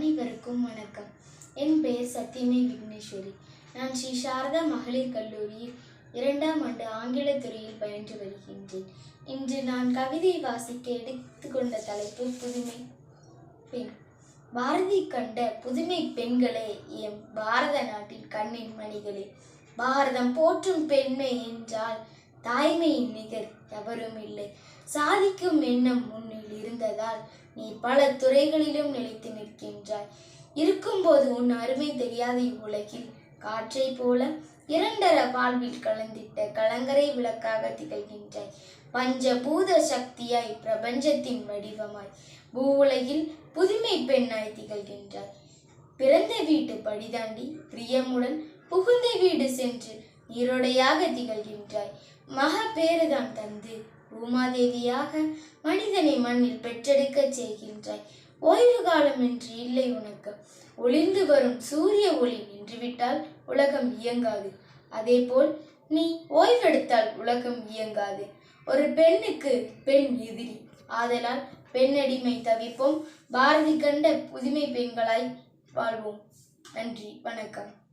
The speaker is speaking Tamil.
அனைவருக்கும் வணக்கம். என் பெயர் சத்தியமே விக்னேஸ்வரி. நான் ஸ்ரீ சாரதா மகளிர் கல்லூரியில் இரண்டாம் ஆண்டு ஆங்கில துறையில் பயின்று வருகின்றேன். இன்று நான் கவிதை வாசிக்க எடுத்துக்கொண்ட தலைப்பு புதுமை பெண். பாரதி கண்ட புதுமை பெண்களே எம் பாரத நாட்டின் கண்ணின் மணிகளே. பாரதம் போற்றும் பெண்மை என்றால் தாய்மையின் நிகர் எவரும் இல்லை. சாதிக்கும் எண்ணம் முன்னில் இருந்ததால் நீ பல துறைகளிலும் நிலைத்து நிற்கின்றாய். இருக்கும்போது உன் அருமை தெரியாத இவ்வுலகில் காற்றை போல இரண்டர வாழ்வில் கலந்திட்ட கலங்கரை விளக்காக திகழ்கின்றாய். பஞ்சபூத சக்தியாய் பிரபஞ்சத்தின் வடிவமாய் பூவுலகில் புதுமை பெண்ணாய் திகழ்கின்றாய். பிறந்த வீட்டு படிதாண்டி பிரியமுடன் புகுந்த வீடு சென்று நீரோடையாக திகழ்கின்றாய். மகப்பேறுதான் தந்து. பூமாதேவியாக மனிதனை மண்ணில் பெற்றெடுக்கச் செய்கின்றாய். ஓய்வு காலம் என்று இல்லை உனக்கு. ஒளிர்ந்து வரும் சூரிய ஒளி நின்றுவிட்டால் உலகம் இயங்காது. அதேபோல் நீ ஓய்வெடுத்தால் உலகம் இயங்காது. ஒரு பெண்ணுக்கு பெண் எதிரி. ஆதலால் பெண்ணடிமை தவிப்போம். பாரதி கண்ட புதுமை பெண்களாய் வாழ்வோம். நன்றி. வணக்கம்.